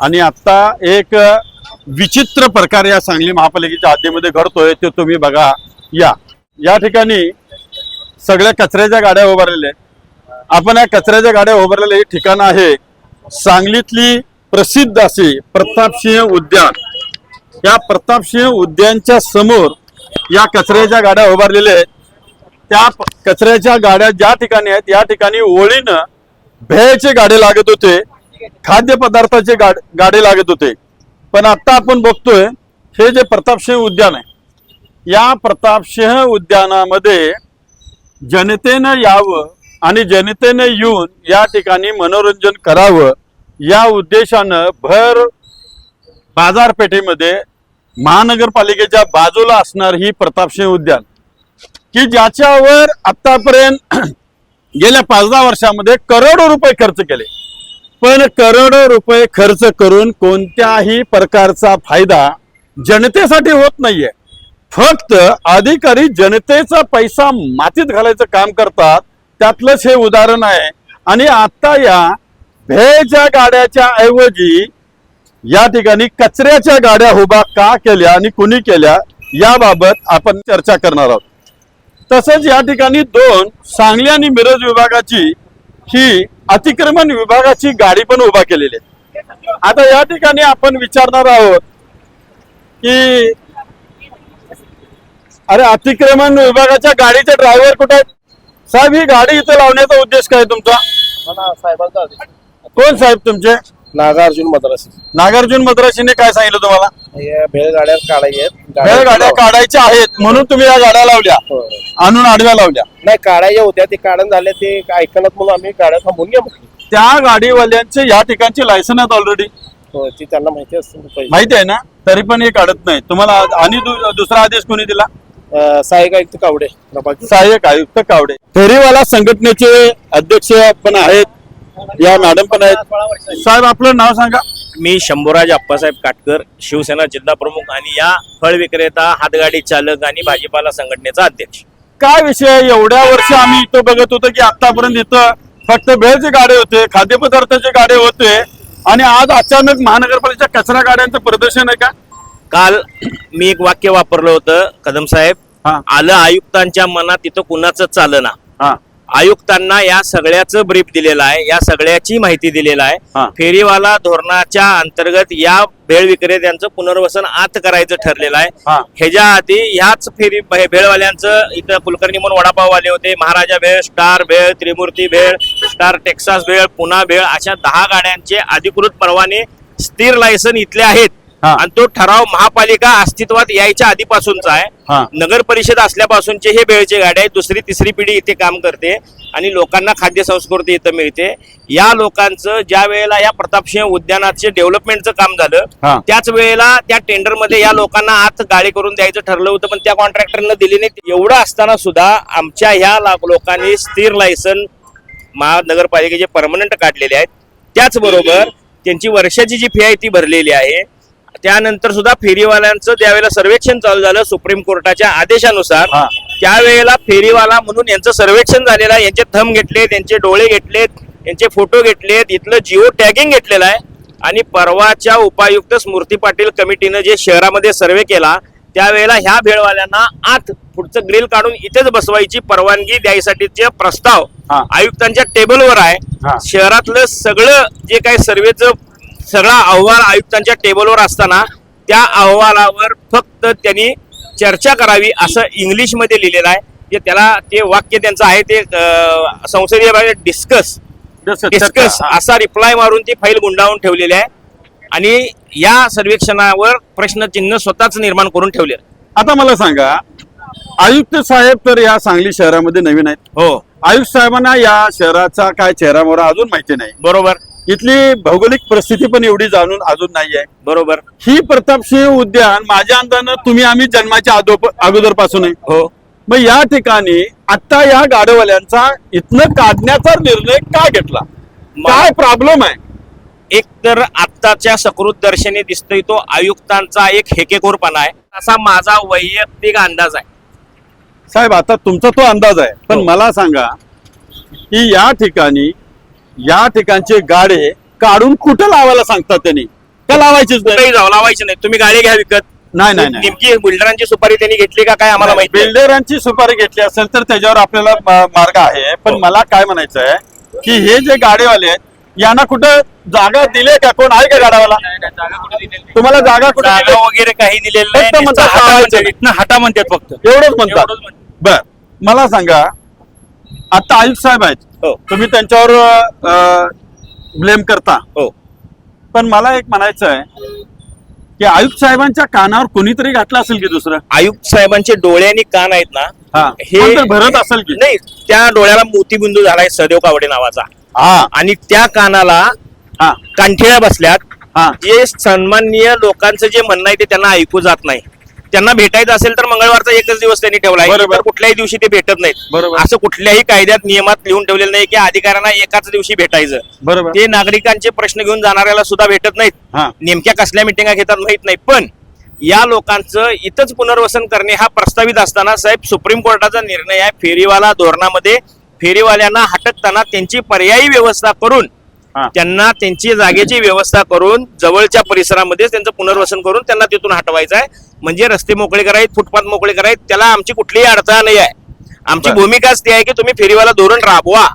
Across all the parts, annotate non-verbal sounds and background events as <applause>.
आणि आत्ता एक विचित्र प्रकार या सांगली महापालिकेच्या हद्दीमध्ये घडतोय ते तुम्ही बघा. या. या ठिकाणी सगळ्या कचऱ्याच्या गाड्या उभारलेल्या आहेत. आपण या कचऱ्याच्या गाड्या उभारलेलं हे ठिकाण आहे सांगलीतली प्रसिद्ध अशी प्रतापसिंह उद्यान. या प्रतापसिंह उद्यानच्या समोर या कचऱ्याच्या गाड्या उभारलेल्या आहेत. त्या कचऱ्याच्या गाड्या ज्या ठिकाणी आहेत या ठिकाणी ओळीनं भेळचे गाडे लागत होते. खाद्यपदार्थाचे गाड गाडे लागत होते. पण आता आपण बघतोय हे जे प्रतापसिंह उद्यान आहे या प्रतापसिंह उद्यानामध्ये जनतेनं यावं आणि जनतेनं येऊन या ठिकाणी मनोरंजन करावं या उद्देशानं भर बाजारपेठेमध्ये महानगरपालिकेच्या बाजूला असणार ही प्रतापसिंह उद्यान. की ज्याच्यावर आतापर्यंत <clears throat> गेल्या पाच दहा वर्षामध्ये करोडो रुपये खर्च केले. पण करोडो रुपये खर्च करून कोणत्याही प्रकारचा फायदा जनतेसाठी होत नाहीये. फक्त अधिकारी जनतेचा पैसा मातीत घालायचं काम करतात. त्यातलंच हे उदाहरण आहे. आणि आता या भेच्या गाड्याच्या ऐवजी या ठिकाणी कचऱ्याच्या गाड्या उभा का केल्या आणि कुणी केल्या याबाबत आपण चर्चा करणार आहोत. तसंच या ठिकाणी दोन सांगली आणि मिरज विभागाची ही अतिक्रमण विभागाची गाडी पण उभा केलेली आहे. आता या ठिकाणी आपण विचारणार आहोत की अरे अतिक्रमण विभागाच्या गाडीचे ड्रायव्हर कुठे आहेत? साहेब ही गाडी इथं लावण्याचा उद्देश काय तुमचा? साहेबांचा कोण साहेब तुमचे? नागार्जुन मद्रासी. नागार्जुन मद्रासीने काय सांगितलं तुम्हाला? भेळ गाड्या काढायच्या आहेत. भेळ गाड्या काढायच्या आहेत म्हणून तुम्ही या गाड्या लावल्या. हो. आणून आडव्या लावल्या. नाही काढायच्या होत्या ते काढून झाले ते ऐकण्यात म्हणून आम्ही गाड्या थांबून घ्या म्हटलं. त्या गाडीवाल्यांचे या ठिकाणचे लायसन आहेत ऑलरेडी हो ती त्यांना माहिती असते माहिती आहे ना? तरी पण हे काढत नाही. तुम्हाला आणि दु- दुसरा आदेश कोणी दिला? सहाय्यक आयुक्त कावडे सहाय्यक आयुक्त कावडे. फेरीवाला संघटनेचे अध्यक्ष पण आहेत. या मॅडम पण आहेत. साहेब आपलं नाव सांगा. मी शंभूराज आप्पासाहेब काटकर शिवसेना जिल्हा प्रमुख आणि या फळ विक्रेता हातगाडी चालक आणि भाजीपाला संघटनेचा अध्यक्ष. काय विषय? एवढ्या वर्ष आम्ही इथं बघत होतो की आतापर्यंत इथं फक्त भेळचे गाडे होते खाद्यपदार्थाचे गाडे होते आणि आज अचानक महानगरपालिकेच्या कचरा गाड्यांचं प्रदर्शन आहे का? काल मी एक वाक्य वापरलं होतं कदम साहेब. आलं आयुक्तांच्या मनात तिथं कुणाचं चालना? हा. आयुक्तांना या सगळ्याचं ब्रीफ दिलेलं आहे. या सगळ्याची माहिती दिलेलं हा. आहे फेरीवाला धोरणाच्या अंतर्गत या भेळ विक्रेत्यांचं पुनर्वसन आत करायचं ठरलेलं आहे. हा. ह्याच्या आधी ह्याच फेरी भेळवाल्यांचं इथं कुलकर्णी म्हणून वडापाववाले होते. Maharaja bhel star bhel Trimurti bhel star Texas bhel Poona bhel अशा दहा गाड्यांचे अधिकृत परवाने स्थिर लायसन इथले आहेत. हा. आणि तो ठराव महापालिका अस्तित्वात यायच्या आधीपासूनचा हा. आहे नगर परिषद असल्यापासूनचे हे बेळचे गाड्या आहेत दुसरी तिसरी पिढी इथे काम करते आणि लोकांना खाद्य संस्कृती इथं मिळते या लोकांचं ज्या वेळेला या प्रतापसिंह उद्यानाचे डेव्हलपमेंटचं काम हा. झालं त्याच वेळेला त्या टेंडरमध्ये या लोकांना आत गाडी करून द्यायचं ठरलं होतं पण त्या कॉन्ट्रॅक्टरनं दिली नाही एवढं असताना सुद्धा आमच्या ह्या ला- लोकांनी स्थिर लायसन महानगरपालिकेचे परमनंट काढलेले आहेत त्याचबरोबर त्यांची वर्षाची जी फी आहे ती भरलेली आहे त्यानंतर सुद्धा फेरीवाल्यांचं ज्यावेळेला सर्वेक्षण चालू झालं सुप्रीम कोर्टाच्या आदेशानुसार. त्यावेळेला फेरीवाला म्हणून यांचं सर्वेक्षण झालेलं आहे यांचे थंब घेतले त्यांचे डोळे घेतलेत यांचे फोटो घेतलेत इथलं जिओ टॅगिंग घेतलेलं आहे आणि परवाच्या उपायुक्त स्मृती पाटील कमिटीनं जे शहरामध्ये सर्वे केला त्यावेळेला ह्या भेळवाल्यांना आत पुढचं ग्रिल काढून इथेच बसवायची परवानगी द्यायसाठीचे प्रस्ताव. आयुक्तांच्या टेबलवर. आहे शहरातलं सगळं जे काही सर्वेचं सगळा अहवाल आयुक्तांच्या टेबलवर असताना त्या अहवालावर फक्त त्यांनी चर्चा करावी असं इंग्लिशमध्ये लिहिलेलं आहे. जे त्याला ते वाक्य त्यांचं आहे ते संसदीय डिस्कस डिस्कस असा रिप्लाय मारून ती फाईल गुंडाळून ठेवलेली आहे. आणि या सर्वेक्षणावर प्रश्नचिन्ह स्वतःच निर्माण करून ठेवले आता मला सांगा आयुक्त साहेब तर या सांगली शहरामध्ये नवीन आहेत. हो. आयुक्त साहेबांना या शहराचा काय चेहरा मोहरा अजून माहिती नाही. बरोबर. इथली भौगोलिक परिस्थिती पण एवढी जाणून अजून नाही आहे. बरोबर. ही प्रतापसिंह उद्यान माझ्या अंदानं तुम्ही आम्ही जन्माच्या अगोदरपासून हो. मग या ठिकाणी आता या गाडीवाल्यांचा इथनं काढण्याचा निर्णय का घेतला? काय प्रॉब्लेम आहे? एक तर आत्ताच्या सकृत दर्शनी दिसतोय तो आयुक्तांचा एक हेकेखोरपणा आहे. असा माझा वैयक्तिक अंदाज आहे. साहेब आता तुमचा तो अंदाज आहे. पण हो. मला सांगा की या ठिकाणी या ठिकाणचे गाडे काढून कुठं लावायला सांगतात त्यांनी? का लावायचीच नाही? कुठेही जाऊ लावायचे नाही. तुम्ही गाडी घ्या विकत. नाही नाही नाही. नेमकी बिल्डरांची सुपारी त्यांनी घेतली का काय आम्हाला माहिती नाही. बिल्डरांची सुपारी घेतली असेल तर त्याच्यावर आपल्याला मा- मार्ग आहे. पण हो. मला काय म्हणायचं आहे की हे जे गाडीवाले आहेत यांना कुठं जागा दिले का? कोण आहे का गाडावाला? तुम्हाला जागा कुठे जागा वगैरे काही दिलेलं नाही. फक्त म्हणतात नुसतं लावायचं. म्हणतात. इथनं हाटा म्हणतात फक्त. एवढंच म्हणतात. एवढंच म्हणतात. बर मला सांगा आता आयुष साहेब आहेत. हो. तुम्ही त्यांच्यावर ब्लेम करता. हो. पण मला एक म्हणायचं आहे की आयुक्त साहेबांच्या कानावर कोणीतरी घातलं असेल की दुसरं? आयुक्त साहेबांचे डोळे आणि कान आहेत ना हा. कोणतरी भरत असेल की? नाही त्या डोळ्याला मोतीबिंदू झालाय सदैव कावडे नावाचा. हा. आणि त्या कानाला हा. कांठिळ्या बसल्यात. हा. जे सन्माननीय लोकांचं जे म्हणणं आहे ते त्यांना ऐकू जात नाही. त्यांना भेटायचं असेल तर मंगळवारचा एकच दिवस त्यांनी ठेवला आहे. कुठल्याही दिवशी ते भेटत नाहीत. बरोबर. असं कुठल्याही कायद्यात नियमात लिहून ठेवलेलं नाही की अधिकाऱ्यांना एकाच दिवशी भेटायचं. बरोबर. ते नागरिकांचे प्रश्न घेऊन जाणाऱ्याला सुद्धा भेटत नाहीत. हा. नेमक्या कसल्या मिटिंगा घेतात माहीत नाही. पण या लोकांचं इथंच पुनर्वसन करणे हा प्रस्तावित असताना साहेब सुप्रीम कोर्टाचा निर्णय आहे. फेरीवाला धोरणामध्ये फेरीवाल्यांना हटकताना त्यांची पर्यायी व्यवस्था करून. त्यांना त्यांची जागेची व्यवस्था करून जवळच्या परिसरामध्ये त्यांचं पुनर्वसन करून त्यांना तिथून हटवायचं आहे. म्हणजे रस्ते मोकळे करायत फुटपाथ मोकळे करायत त्याला आमची कुठलीही अडचण नाही आहे. आमची. भूमिकाच ती आहे की तुम्ही फेरीवाला धोरण राबवा.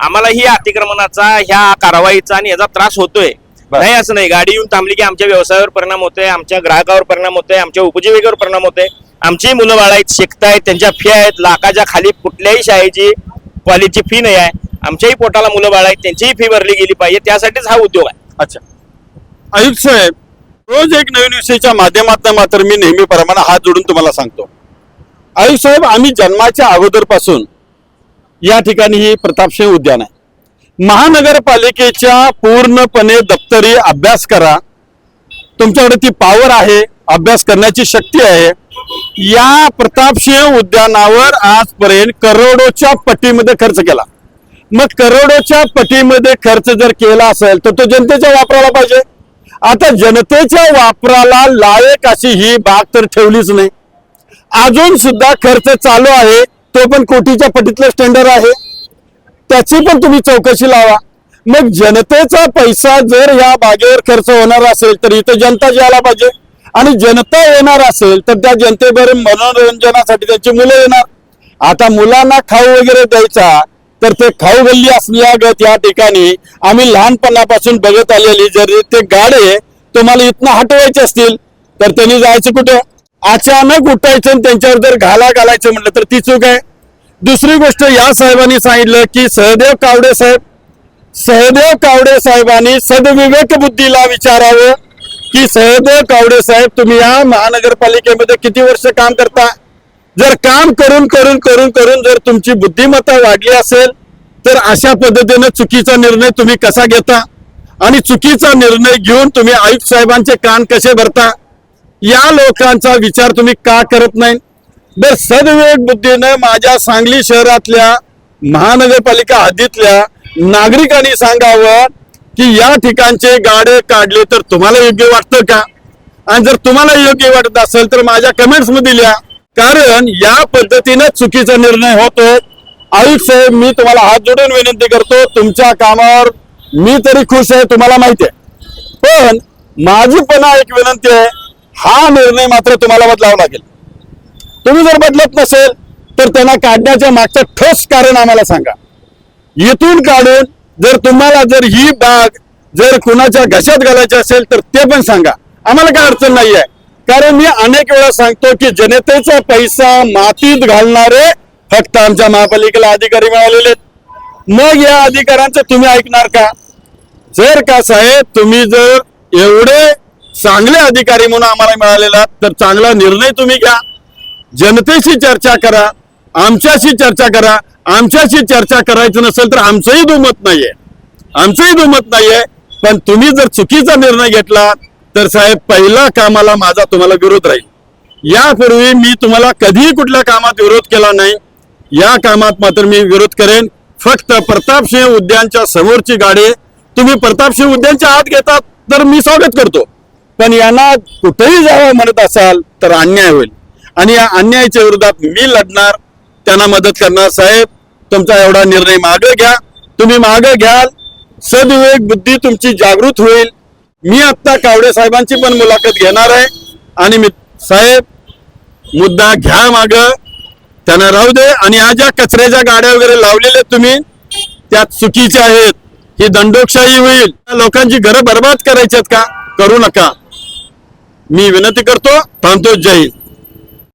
आम्हाला ही अतिक्रमणाचा ह्या कारवाईचा आणि याचा त्रास होतोय. नाही असं नाही. गाडी येऊन थांबली की आमच्या व्यवसायावर परिणाम होतोय आमच्या ग्राहकावर परिणाम होतोय आमच्या उपजीविकेवर परिणाम होतोय. आमची मुलं बाळ आहेत शिकतायत त्यांच्या फी आहेत. लाखाच्या खाली कुठल्याही शाळेची कॉलेजची फी नाही आहे. आमच्याही पोटाला मुलं बाळ आहेत त्यांचीही फी भरली गेली पाहिजे त्यासाठीच हा उद्योग आहे. अच्छा. आयुक्त साहेब रोज एक नवीन विषयाच्या माध्यमातून मात्र मी नेहमीप्रमाणे हात जोडून तुम्हाला सांगतो. आयुक्त साहेब आम्ही जन्माच्या अगोदरपासून या ठिकाणी ही प्रतापसिंह उद्यान आहे. महानगरपालिकेच्या पूर्णपणे दप्तरी अभ्यास करा. तुमच्याकडे ती पॉवर आहे अभ्यास करण्याची शक्ती आहे. या प्रतापसिंह उद्यानावर आजपर्यंत करोडोच्या पटीमध्ये खर्च केला. मग करोडोच्या पटीमध्ये खर्च जर केला असेल तर तो जनतेच्या वापराला पाहिजे. आता जनतेच्या वापराला लायक अशी ही बाग तर ठेवलीच नाही. अजून सुद्धा खर्च चालू आहे तो पण कोटीच्या पटीतलं स्टँडर्ड आहे. त्याची पण तुम्ही चौकशी लावा. मग जनतेचा पैसा जर या बागेवर खर्च होणार असेल तर इथं जनता यायला पाहिजे. आणि जनता येणार असेल तर त्या जनतेबरोबर मनोरंजनासाठी त्यांची मुलं येणार. आता मुलांना खाऊ वगैरे द्यायचा तर ते खाऊ गल्ली असल्यागत या ठिकाणी. आम्ही लहानपणापासून बघत आलेली जर ते गाडे तुम्हाला इथनं हटवायचे असतील तर त्यांनी जायचं कुठं? अचानक उठायचं आणि त्यांच्यावर जर घाला घालायचं म्हटलं तर ती चूक आहे. दुसरी गोष्ट या साहेबांनी सांगितलं की सहदेव कावडे साहेब सहदेव कावडे साहेबांनी सदविवेक बुद्धीला विचारावं की सहदेव कावडे साहेब तुम्ही या महानगरपालिकेमध्ये किती वर्ष काम करता? जर काम करून करून करून करून जर तुमची बुद्धिमत्ता वाढली असेल तर अशा पद्धतीने चुकीचा निर्णय तुम्ही कसा घेता? आणि चुकीचा निर्णय घेऊन तुम्ही आयुक्त साहेबांचे कान कसे भरता? या लोकांचा विचार तुम्ही का करत नाही? बर सदविवेक बुद्धीनं माझ्या सांगली शहरातल्या महानगरपालिका हद्दीतल्या नागरिकांनी सांगावं की या ठिकाणचे गाडे काढले तर तुम्हाला योग्य वाटतं का? आणि जर तुम्हाला योग्य वाटत असेल तर माझ्या कमेंट्समध्ये लिहा. कारण या पद्धतीने चुकीचा निर्णय होतो आयुक्त साहेब मी तुम्हाला हात जोडून विनंती करतो तुमच्या कामावर मी तरी खुश आहे तुम्हाला माहिती आहे. पण माझी पण एक विनंती आहे हा निर्णय मात्र तुम्हाला बदलावा लागेल. तुम्ही जर बदलत नसेल तर त्यांना काढण्याच्या मागचं ठोस कारण आम्हाला सांगा. इथून काढून जर तुम्हाला जर ही बाग जर कुणाच्या घशात घालायची असेल तर ते पण सांगा. आम्हाला काय अडचण नाही आहे कारण मी अनेक वेळा सांगतो की जनतेचा पैसा मातीत घालणारे फक्त आमच्या महापालिकेला अधिकारी मिळालेले मग या अधिकाऱ्यांचं तुम्ही ऐकणार का? जर का साहेब तुम्ही जर एवढे चांगले अधिकारी म्हणून आम्हाला मिळालेला तर चांगला निर्णय तुम्ही घ्या. जनतेशी चर्चा करा आमच्याशी चर्चा करा. आमच्याशी चर्चा करायचं नसेल तर आमचंही दुमत नाहीये. आमचंही दुमत नाहीये. पण तुम्ही जर चुकीचा निर्णय घेतला तर साहेब पहिला कामाला माझा तुम्हाला विरोध राहील. यापूर्वी मी तुम्हाला कधीही कुठल्या कामात विरोध केला नाही. या कामात मात्र मी विरोध करेन. फक्त प्रतापसिंह उद्यानच्या समोरची गाडी तुम्ही प्रतापसिंह उद्यानच्या आत घेतात तर मी स्वागत करतो. पण यांना कुठेही जावं म्हणत असाल तर अन्याय होईल. आणि या अन्यायाच्या विरोधात मी लढणार त्यांना मदत करणार. साहेब तुमचा एवढा निर्णय मागं घ्या. तुम्ही मागं घ्याल. सदविवेक बुद्धी तुमची जागृत होईल. मी आत्ता कावडे साहेबांची पण मुलाखत घेणार आहे. आणि मी साहेब मुद्दा घ्या माग. त्यांना राहू दे. आणि ह्या ज्या कचऱ्याच्या गाड्या वगैरे लावलेल्या तुम्ही त्या चुकीच्या आहेत. ही दंडोक्षाही होईल. लोकांची घरं बर्बाद करायची आहेत का? करू नका. मी विनंती करतो थांबतो. जय हिंद.